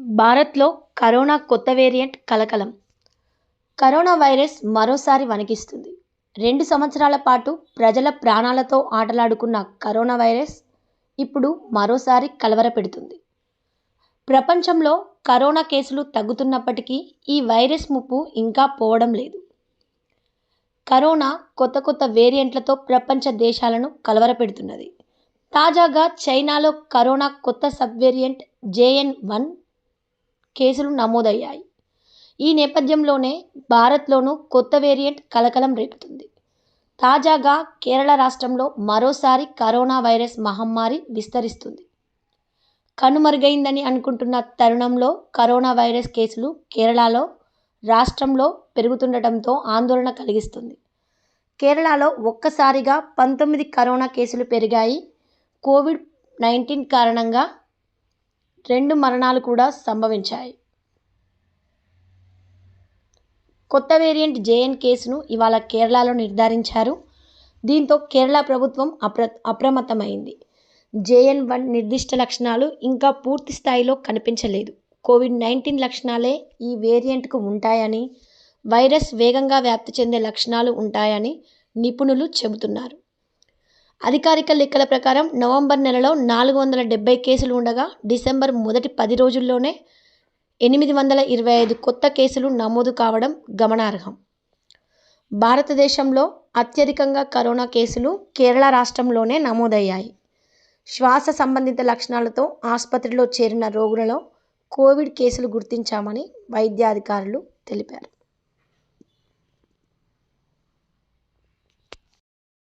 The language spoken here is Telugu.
భారత్లో కరోనా కొత్త వేరియంట్ కలకలం. కరోనా వైరస్ మరోసారి వణికిస్తుంది. రెండు సంవత్సరాల పాటు ప్రజల ప్రాణాలతో ఆటలాడుకున్న కరోనా వైరస్ ఇప్పుడు మరోసారి కలవరపెడుతుంది. ప్రపంచంలో కరోనా కేసులు తగ్గుతున్నప్పటికీ ఈ వైరస్ ముప్పు ఇంకా పోవడం లేదు. కరోనా కొత్త కొత్త వేరియంట్లతో ప్రపంచ దేశాలను కలవరపెడుతున్నది. తాజాగా చైనాలో కరోనా కొత్త సబ్ వేరియంట్ జేఎన్ వన్ కేసులు నమోదయ్యాయి. ఈ నేపథ్యంలోనే భారత్లోనూ కొత్త వేరియంట్ కలకలం రేపుతుంది. తాజాగా కేరళ రాష్ట్రంలో మరోసారి కరోనా వైరస్ మహమ్మారి విస్తరిస్తుంది. కనుమరుగైందని అనుకుంటున్న తరుణంలో కరోనా వైరస్ కేసులు కేరళలో రాష్ట్రంలో పెరుగుతుండటంతో ఆందోళన కలిగిస్తుంది. కేరళలో ఒక్కసారిగా పంతొమ్మిది కరోనా కేసులు పెరిగాయి. కోవిడ్ నైన్టీన్ కారణంగా రెండు మరణాలు కూడా సంభవించాయి. కొత్త వేరియంట్ జేఎన్ కేసును ఇవాళ కేరళలో నిర్ధారించారు. దీంతో కేరళ ప్రభుత్వం అప్ర అప్రమత్తమైంది. జేఎన్ వన్ నిర్దిష్ట లక్షణాలు ఇంకా పూర్తి స్థాయిలో కనిపించలేదు. కోవిడ్ నైన్టీన్ లక్షణాలే ఈ వేరియంట్కు ఉంటాయని వైరస్ వేగంగా వ్యాప్తి చెందే లక్షణాలు ఉంటాయని నిపుణులు చెబుతున్నారు. అధికారిక లెక్కల ప్రకారం నవంబర్ నెలలో నాలుగు వందల డెబ్బై కేసులు ఉండగా డిసెంబర్ మొదటి పది రోజుల్లోనే ఎనిమిది వందల ఇరవై ఐదు కొత్త కేసులు నమోదు కావడం గమనార్హం. భారతదేశంలో అత్యధికంగా కరోనా కేసులు కేరళ రాష్ట్రంలోనే నమోదయ్యాయి. శ్వాస సంబంధిత లక్షణాలతో ఆసుపత్రిలో చేరిన రోగులలో కోవిడ్ కేసులు గుర్తించామని వైద్యాధికారులు తెలిపారు.